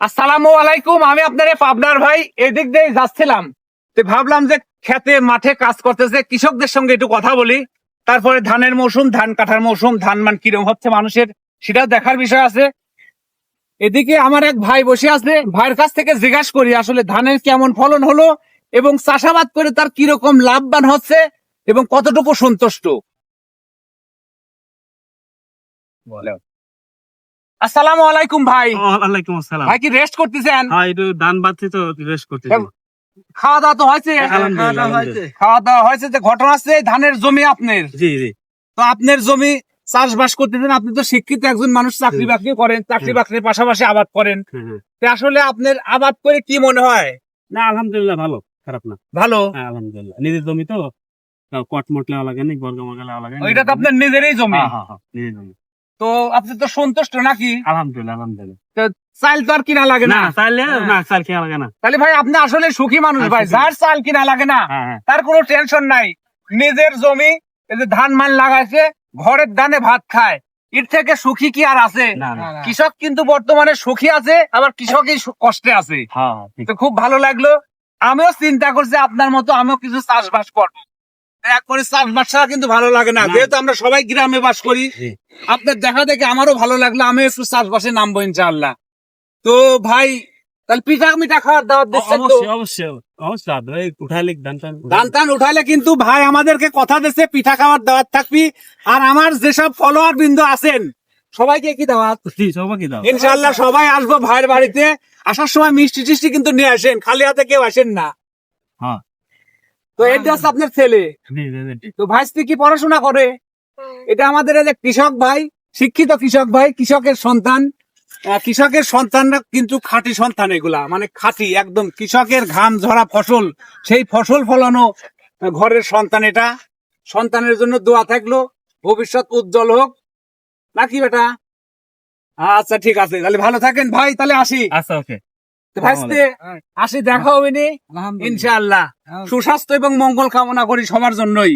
আসসালামু আলাইকুম, আমি আপনার পাবনার ভাই এদিক দিয়ে যাচ্ছিলাম। তো ভাবলাম যে খেতে মাঠে কাজ করতেছে, কৃষকদের সঙ্গে একটু কথা বলি। তারপরে ধানের মৌসুম, ধান কাটার মৌসুম, ধান মান কিরম হচ্ছে মানুষের, সেটাও দেখার বিষয় আছে। এদিকে আমার এক ভাই বসে আছে, ভাইয়ের কাছ থেকে জিজ্ঞাসা করি আসলে ধানের কেমন ফলন হলো এবং চাষাবাদ করে তার কীরকম লাভবান হচ্ছে এবং কতটুকু সন্তুষ্ট। আসসালামু আলাইকুম ভাই। ওয়ালাইকুম আসসালাম। ভাই কি রেস্ট করতেছেন? হ্যাঁ একটু ধান বাড়ছে তো রেস্ট করতেছি। খাওয়া দাওয়া তো হয়েছে? আলহামদুলিল্লাহ, আলহামদুলিল্লাহ। খাওয়া দাওয়া হয়েছে যে ঘটনা আছে ধানের জমি আপনার। জি জি। তো আপনার জমি চাষবাস করতেছেন আপনি তো শিক্ষিত একজন মানুষ চাকরি বাকরি করেন চাকরি বাকরির পাশাপাশি আবাদ করেন। হ্যাঁ, হ্যাঁ। তো আসলে আপনার আবাদ করে কি মনে হয়? না আলহামদুলিল্লাহ ভালো খারাপ না। ভালো? হ্যাঁ আলহামদুলিল্লাহ। নিজের জমি তো তাও কট মট লেওয়া লাগে নি বর্গ মর্গ লেওয়া লাগে ওইটা তো আপনার নিজেরই জমি। হ্যাঁ, হ্যাঁ, হ্যাঁ, নিজের জমি। তো আপনি তো সন্তুষ্ট নাকি? আলহামদুলিল্লাহ আলহামদুলিল্লাহ। তো চাল তো আর কিনা লাগে না? চাইলে হ্যাঁ। না চাল খেয়া লাগে না। তাহলে ভাই আপনি আসলে সুখী মানুষ হ্যাঁ, ভাই। যার চাল কিনা লাগে না হ্যাঁ তার কোনো টেনশন নাই। নিজের জমি এই যে ধান মান লাগাইছে ঘরের ধানে ভাত খায়। এর থেকে সুখী কি আর আছে? কৃষক কিন্তু বর্তমানে সুখী আছে আবার কৃষকই কষ্টে আছে। তো খুব ভালো লাগল। আমিও চিন্তা করছি আপনার মতো আমিও কিছু চাষবাস করব। চাষবাস ছাড়া কিন্তু ভালো লাগে না। যেহেতু আমরা সবাই গ্রামে বাস করি আপনার দেখা দেখে আমারও ভালো লাগল আমি একটু চাষবাসে নামবো ইনশাআল্লাহ। তো ভাই তাহলে পিঠা মিঠা খাওয়ার দাওয়াত দিচ্ছেন তো? অবশ্যই অবশ্যই অবশ্যই আদর, এই উঠাইলে ধান টান কিন্তু ভাই আমাদেরকে কথা দিচ্ছে পিঠা খাওয়ার দাওয়াত থাকবি। আর আমার যেসব ফলোয়ার বিন্দু আছেন সবাইকে কি দাওয়াত? জি সবাইকে দাও ইনশাআল্লাহ সবাই আসব ভাইয়ের বাড়িতে। আসার সময় মিষ্টি টিষ্টি কিন্তু নিয়ে আসেন খালি হাতে কেউ আসেন না। হ্যাঁ। তো এটা হচ্ছে আপনার ছেলে। তো ভাইস্তি কি পড়াশোনা করে? এটা আমাদের যে কৃষক ভাই শিক্ষিত কৃষক ভাই কৃষকের সন্তান। কৃষকের সন্তানরা কিন্তু খাঁটি সন্তান এগুলা। মানে খাঁটি একদম কৃষকের ঘাম ঝরা ফসল। সেই ফসল ফলানো ঘরের সন্তান এটা। সন্তানের জন্য দোয়া থাকল ভবিষ্যৎ উজ্জ্বল হোক। নাকি বেটা? আচ্ছা ঠিক আছে। তাহলে ভালো থাকেন ভাই তাহলে আসি। আচ্ছা ওকে। আসি দেখা হবে নি ইনশাআল্লাহ। সুস্বাস্থ্য এবং মঙ্গল কামনা করি সবার জন্যই।